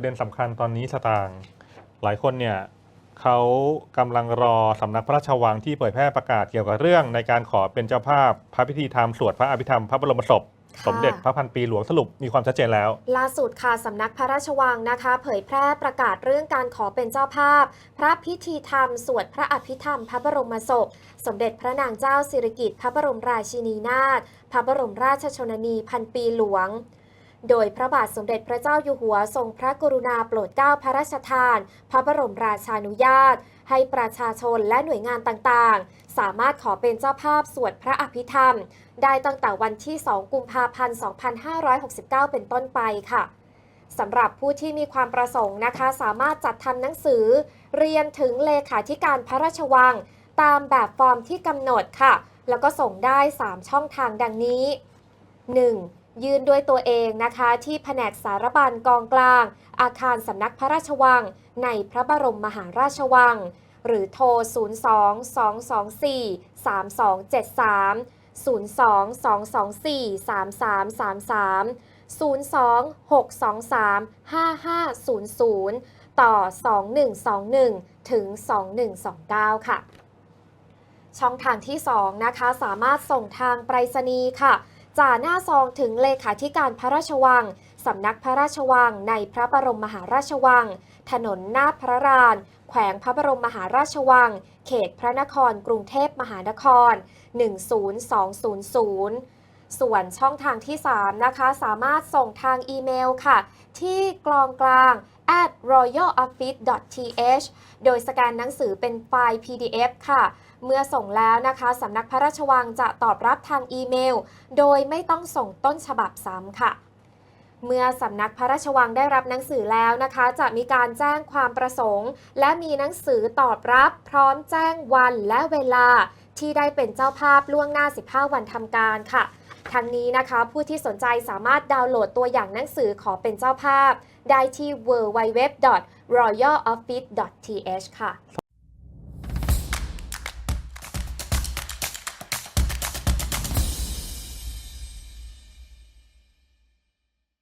ประเด็นสำคัญตอนนี้สตางค์หลายคนเนี่ยเขากำลังรอสำนักพระราชวังที่เผยแพร่ประกาศเกี่ยวกับเรื่อง ในการขอเป็นเจ้าภาพพระพิธีธรรมสวดพระอภิธรรมพระบรมศพสมเด็จพระพันปีหลวงสรุปมีความชัดเจนแล้ว ล่าสุดค่ะสำนักพระราชวังนะคะ เผยแพร่ประกาศเรื่องการขอเป็นเจ้าภาพ พระพิธีธรรม สวดพระอภิธรรม พระบรมศพ สมเด็จพระนางเจ้าสิริกิติ์พระบรมราชินีนาถพระบรมราชชนนีพันปีหลวง โดยพระบาทสมเด็จพระเจ้าอยู่หัวทรงพระกรุณาโปรดเกล้าพระราชทาน พระบรมราชานุญาต ให้ประชาชนและหน่วยงานต่างๆ สามารถขอเป็นเจ้าภาพสวดพระอภิธรรม ได้ตั้งแต่วันที่ 2 กุมภาพันธ์ 2569 เป็นต้นไปค่ะสำหรับผู้ที่มีความประสงค์นะคะ สามารถจัดทำหนังสือ เรียนถึงเลขาธิการพระราชวัง ตามแบบฟอร์มที่กำหนดค่ะ แล้วก็ส่งได้ 3 ช่องทางดังนี้ 1. ยื่นด้วยตัวเองนะคะที่แผนกสารบัญกองกลาง อาคารสำนักพระราชวัง ในพระบรมมหาราชวัง หรือโทร 02 224 3273 02-623-3300 ต่อ 2121 ถึง 2129 ค่ะ ช่องทางที่ 2 นะคะ สามารถส่งทางไปรษณีย์ค่ะ จ่าหน้าซองถึงเลขาธิการพระราชวัง สำนักพระราชวังในพระบรมมหาราชวัง ถนนหน้าพระราน แขวงพระบรมมหาราชวัง เขตพระนครกรุงเทพมหานคร 10200 ส่วนช่องทางที่ 3 นะคะ สามารถส่งทางอีเมลค่ะ ที่กลองกลาง at royaloffice.th โดยสแกนหนังสือเป็นไฟล์ PDF ค่ะ เมื่อส่งแล้วนะคะสำนักพระราชวังจะตอบรับทางอีเมล โดยไม่ต้องส่งต้นฉบับซ้ำค่ะ เมื่อสำนักพระราชวังได้รับหนังสือแล้วนะคะ จะมีการแจ้งความประสงค์ และมีหนังสือตอบรับ พร้อมแจ้งวันและเวลา ที่ได้เป็นเจ้าภาพล่วงหน้า 15 วันทำการค่ะทั้งนี้นะคะผู้ที่สนใจสามารถดาวน์โหลดตัวอย่างหนังสือขอเป็นเจ้าภาพ ได้ที่ www.royaloffice.th ค่ะ